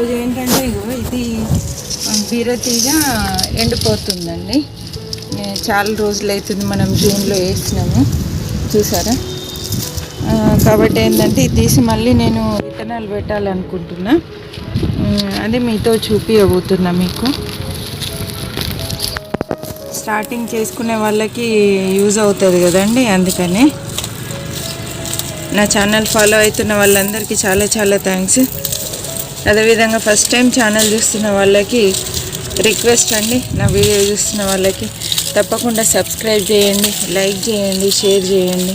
ఈరోజు ఏంటంటే ఇగో ఇది బీరతీగ ఎండిపోతుందండి. చాలా రోజులు అవుతుంది మనం జూన్లో వేసినాము. చూసారా? కాబట్టి ఏంటంటే ఇది తీసి మళ్ళీ నేను విత్తనాలు పెట్టాలనుకుంటున్నా. అదే మీతో చూపించబోతున్నా మీకు. స్టార్టింగ్ చేసుకునే వాళ్ళకి యూజ్ అవుతుంది కదండి అందుకని. నా ఛానల్ ఫాలో అవుతున్న వాళ్ళందరికీ చాలా చాలా థ్యాంక్స్. అదేవిధంగా ఫస్ట్ టైం ఛానల్ చూస్తున్న వాళ్ళకి రిక్వెస్ట్ అండి. నా వీడియో చూస్తున్న వాళ్ళకి తప్పకుండా సబ్స్క్రైబ్ చేయండి లైక్ చేయండి షేర్ చేయండి.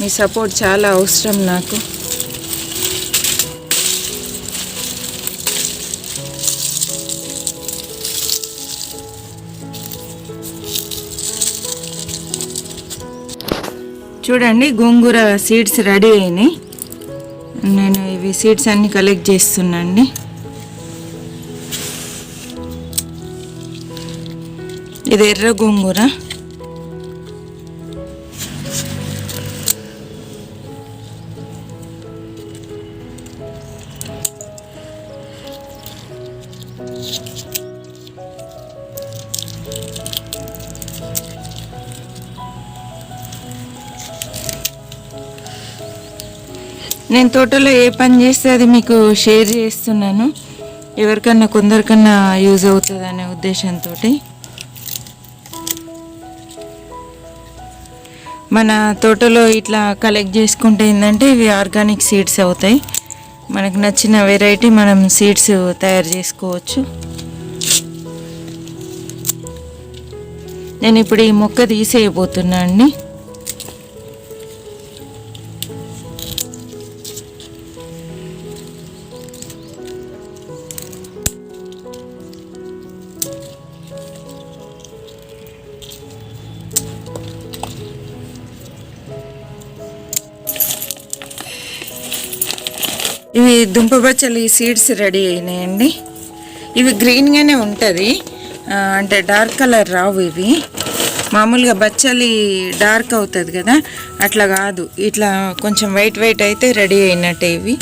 మీ సపోర్ట్ చాలా అవసరం నాకు. చూడండి గోంగూర సీడ్స్ రెడీ అయినాయి. నేను ఇవి సీడ్స్ అన్ని కలెక్ట్ చేస్తున్నాండి. ఇది ఎర్ర గోంగూర. నేను తోటలో ఏ పని చేస్తే అది మీకు షేర్ చేస్తున్నాను. ఎవరికన్నా కొందరికన్నా యూజ్ అవుతుంది అనే ఉద్దేశంతో మన తోటలో ఇట్లా కలెక్ట్ చేసుకుంటే ఏంటంటే ఇవి ఆర్గానిక్ సీడ్స్ అవుతాయి. మనకు నచ్చిన వెరైటీ మనం సీడ్స్ తయారు చేసుకోవచ్చు. నేను ఇప్పుడు ఈ మొక్క తీసేయబోతున్నా అండి. ఇవి దుంప బచ్చలి సీడ్స్ రెడీ అయినాయండి. ఇవి గ్రీన్గానే ఉంటుంది. అంటే డార్క్ కలర్ రావు ఇవి. మామూలుగా బచ్చలి డార్క్ అవుతుంది కదా. అట్లా కాదు. ఇట్లా కొంచెం వైట్ వైట్ అయితే రెడీ అయినట్టే ఇవి.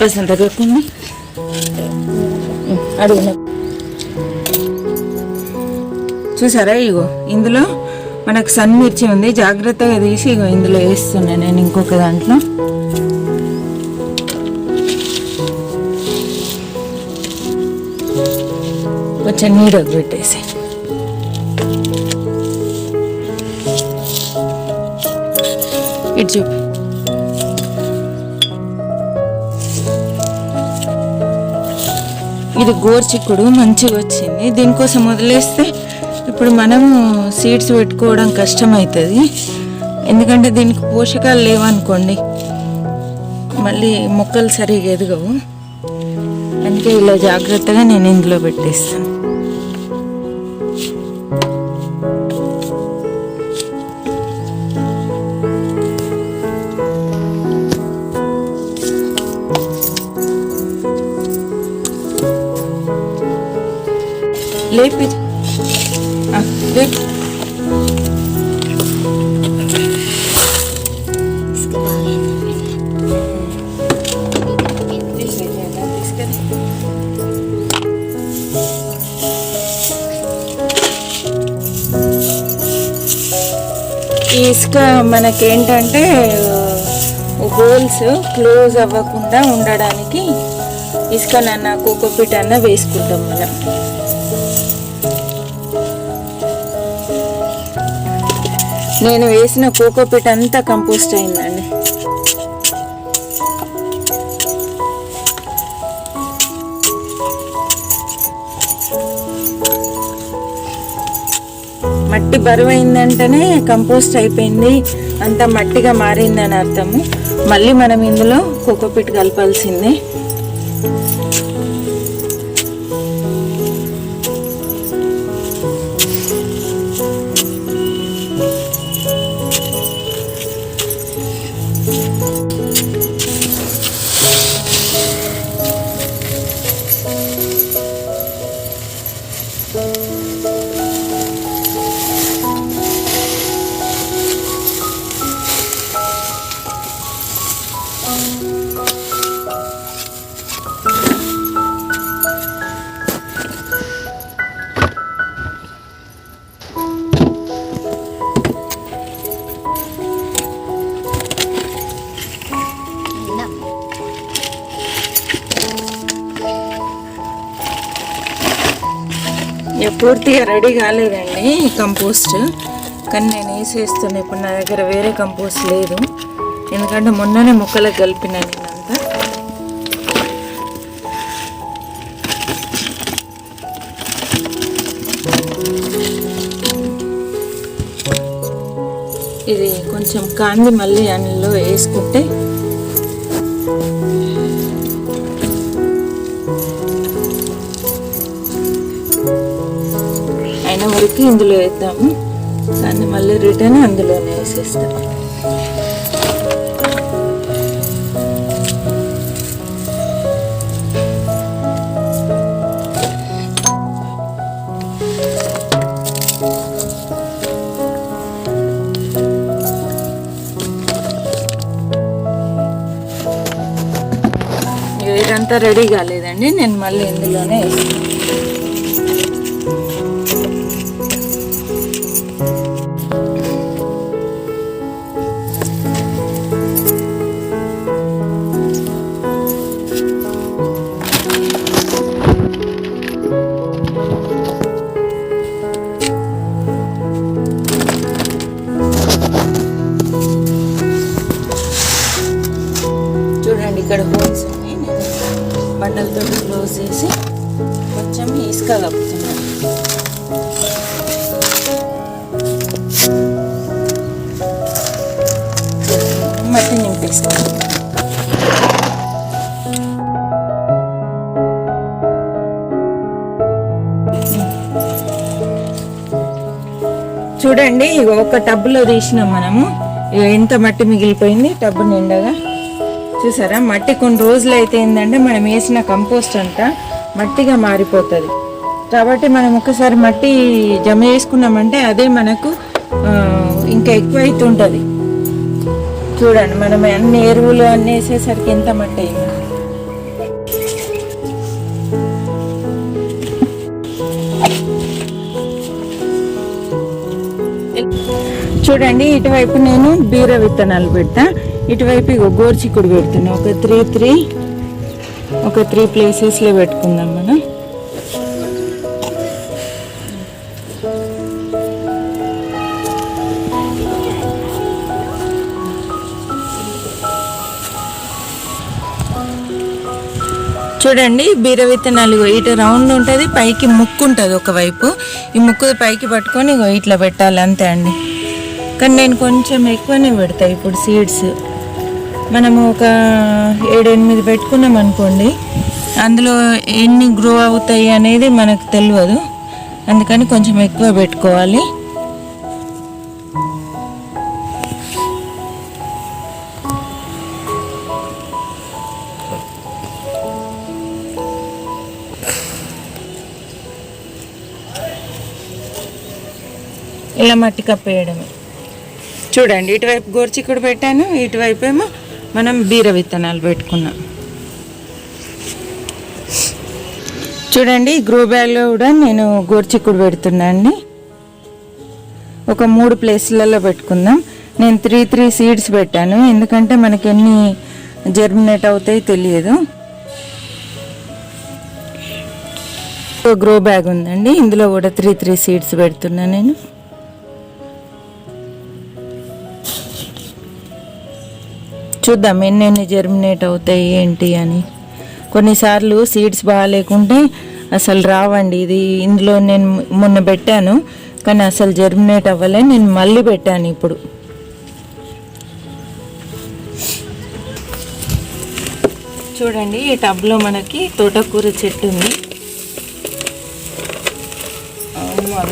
ప్రశ్న తగ్గకుంది అడుగు. చూసారా ఇగో ఇందులో మనకు సన్ మిర్చి ఉంది జాగ్రత్తగా తీసి ఇగో ఇందులో వేస్తున్నా నేను ఇంకొక దాంట్లో. కొంచెం నీడకు పెట్టేసి. ఇటు చూపి. ఇది గోర్చిక్కుడు మంచిగా వచ్చింది. దీనికోసం వదిలేస్తే ఇప్పుడు మనము సీడ్స్ పెట్టుకోవడం కష్టమవుతుంది ఎందుకంటే దీనికి పోషకాలు లేవనుకోండి మళ్ళీ మొక్కలు సరిగా ఎదగవు. అందుకే ఇలా జాగ్రత్తగా నేను ఇందులో పెట్టేస్తాను. లేపి ఈ ఇసుక మనకేంటంటే హోల్స్ క్లోజ్ అవ్వకుండా ఉండడానికి ఇసుక నన్న కోకోపీట్ అన్న వేసుకుంటాం మనం. నేను వేసిన కోకోపీట్ అంతా కంపోస్ట్ అయిందండి. మట్టి బరువు అయిందంటేనే కంపోస్ట్ అయిపోయింది. అంతా మట్టిగా మారిందని అర్థము. మళ్ళీ మనం ఇందులో కోకోపీట్ కలపాల్సిందే. పూర్తిగా రెడీ కాలేదండి ఈ కంపోస్ట్. కానీ నేను వేసేస్తున్నా ఇప్పుడు నా దగ్గర వేరే కంపోస్ట్ లేదు. ఎందుకంటే మొన్ననే మొక్కలకు కలిపిన నేనంతా. ఇది కొంచెం కాంది మళ్ళీ అందులో వేసుకుంటే అయిన ఇందులో వేద్దాము. దాన్ని మళ్ళీ రిటర్న్ అందులోనే వేసేస్తాం. ఇదంతా రెడీ కాలేదండి. నేను మళ్ళీ ఇందులోనే వేస్తాను నేను క్లోజ్ చేసి కొంచెం ఇసుక కప్పుతున్నాను మట్టి నింపేస్తాను చూడండి ఒక టబ్లో తీసినాం మనము. ఎంత మట్టి మిగిలిపోయింది టబ్ నిండగా. చూసారా? మట్టి కొన్ని రోజులు అయితే ఏంటంటే మనం వేసిన కంపోస్ట్ అంతా మట్టిగా మారిపోతుంది. కాబట్టి మనం ఒకసారి మట్టి జమ చేసుకున్నామంటే అదే మనకు ఇంకా ఎక్కువ అవుతుంటుంది చూడండి మనం అన్ని ఎరువులు అన్నీ వేసేసరికి ఎంత మట్టి అయింది. చూడండి ఇటువైపు నేను బీర విత్తనాలు పెడతా. ఇటువైపు ఇగో గోర్చిక్కుడు పెడుతున్నాం. ఒక త్రీ త్రీ ఒక త్రీ ప్లేసెస్లో పెట్టుకుందాం మనం. చూడండి బీర విత్తనాలు ఇటు రౌండ్ ఉంటుంది పైకి ముక్కు ఉంటుంది ఒకవైపు. ఈ ముక్కు పైకి పట్టుకొని ఇగో ఇట్లా పెట్టాలి అంతే అండి. కానీ నేను కొంచెం ఎక్కువనే పెడతా ఇప్పుడు సీడ్స్ మనము ఒక ఏడెనిమిది పెట్టుకున్నాం అనుకోండి అందులో ఎన్ని గ్రో అవుతాయి అనేది మనకు తెలియదు. అందుకని కొంచెం ఎక్కువ పెట్టుకోవాలి. ఇలా మట్టి కప్పేయడమే. చూడండి ఇటువైపు గోర్చిక్కుడు పెట్టాను ఇటువైపు ఏమో మనం బీర విత్తనాలు పెట్టుకున్నాం. చూడండి గ్రో బ్యాగ్లో కూడా నేను గోర్చిక్కుడు పెడుతున్నా అండి ఒక మూడు ప్లేస్లలో పెట్టుకుందాం. నేను త్రీ త్రీ సీడ్స్ పెట్టాను. ఎందుకంటే మనకి ఎన్ని జర్మినేట్ అవుతాయి తెలియదు. ఒక గ్రో బ్యాగ్ ఉందండి. ఇందులో కూడా త్రీ త్రీ సీడ్స్ పెడుతున్నా నేను. చూద్దాం ఎన్నెన్ని జర్మినేట్ అవుతాయి ఏంటి అని. కొన్నిసార్లు సీడ్స్ బాగాలేకుంటే అసలు రావండి. ఇది ఇందులో నేను మొన్న పెట్టాను కానీ అసలు జర్మినేట్ అవ్వలే నేను మళ్ళీ పెట్టాను ఇప్పుడు. చూడండి ఈ టబ్లో మనకి తోటకూర చెట్టు ఉంది.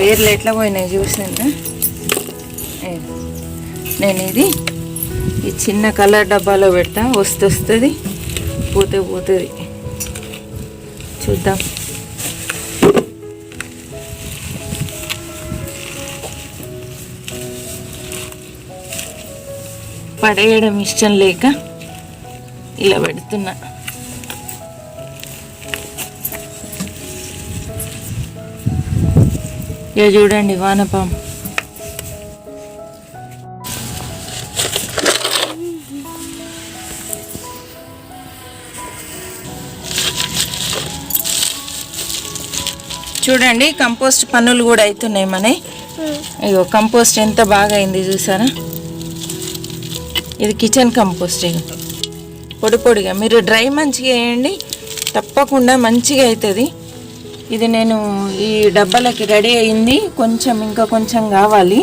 వేర్లు ఎట్లా పోయినాయి చూసిందా నేను ఇది ఈ చిన్న కలర్ డబ్బాలో పెడతా వస్తుంది పోతే పోతుంది. చూద్దాం. పడేయడం ఇష్టం లేక ఇలా పెడుతున్నా. ఇక చూడండి వానపాము. చూడండి కంపోస్ట్ పనులు కూడా అవుతున్నాయి మనవి ఇగో కంపోస్ట్ ఎంత బాగా అయింది చూసారా? ఇది కిచెన్ కంపోస్ట్ ఇగో. పొడి పొడిగా. మీరు డ్రై మంచిగా వేయండి తప్పకుండా మంచిగా అవుతుంది ఇది నేను ఈ డబ్బాలకి రెడీ అయింది కొంచెం ఇంకా కొంచెం కావాలి.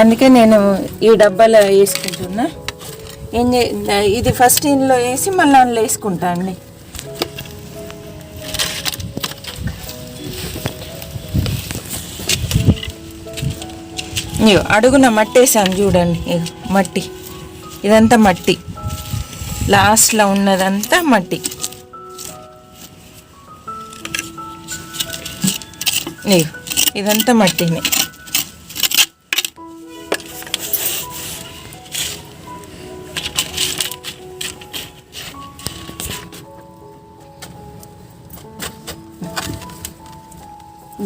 అందుకే నేను ఈ డబ్బాలో వేసుకుంటున్నా. ఏం చే ఇది ఫస్ట్ ఇందులో వేసి మళ్ళీ అందులో వేసుకుంటా అండి. ఇగో అడుగున మట్టేసాను చూడండి ఇగో మట్టి. ఇదంతా మట్టి. లాస్ట్లో ఉన్నదంతా మట్టి. ఇగో ఇదంతా మట్టిని.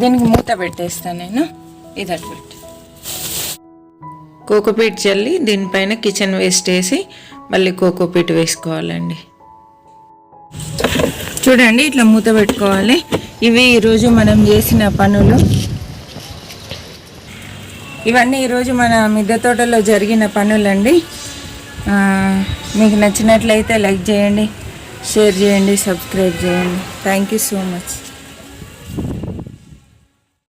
దీనికి మూత పెట్టేస్తాను నేను. ఇది అటు పెట్టి. కోకోపీట్ చల్లి దీనిపైన కిచెన్ వేస్ట్ వేసి మళ్ళీ కోకోపీట్ వేసుకోవాలండి. చూడండి ఇట్లా మూత పెట్టుకోవాలి. ఇవి ఈరోజు మనం చేసిన పనులు. ఇవన్నీ ఈరోజు మన మిద్దె తోటలో జరిగిన పనులండి. మీకు నచ్చినట్లయితే లైక్ చేయండి షేర్ చేయండి సబ్స్క్రైబ్ చేయండి. Thank you so much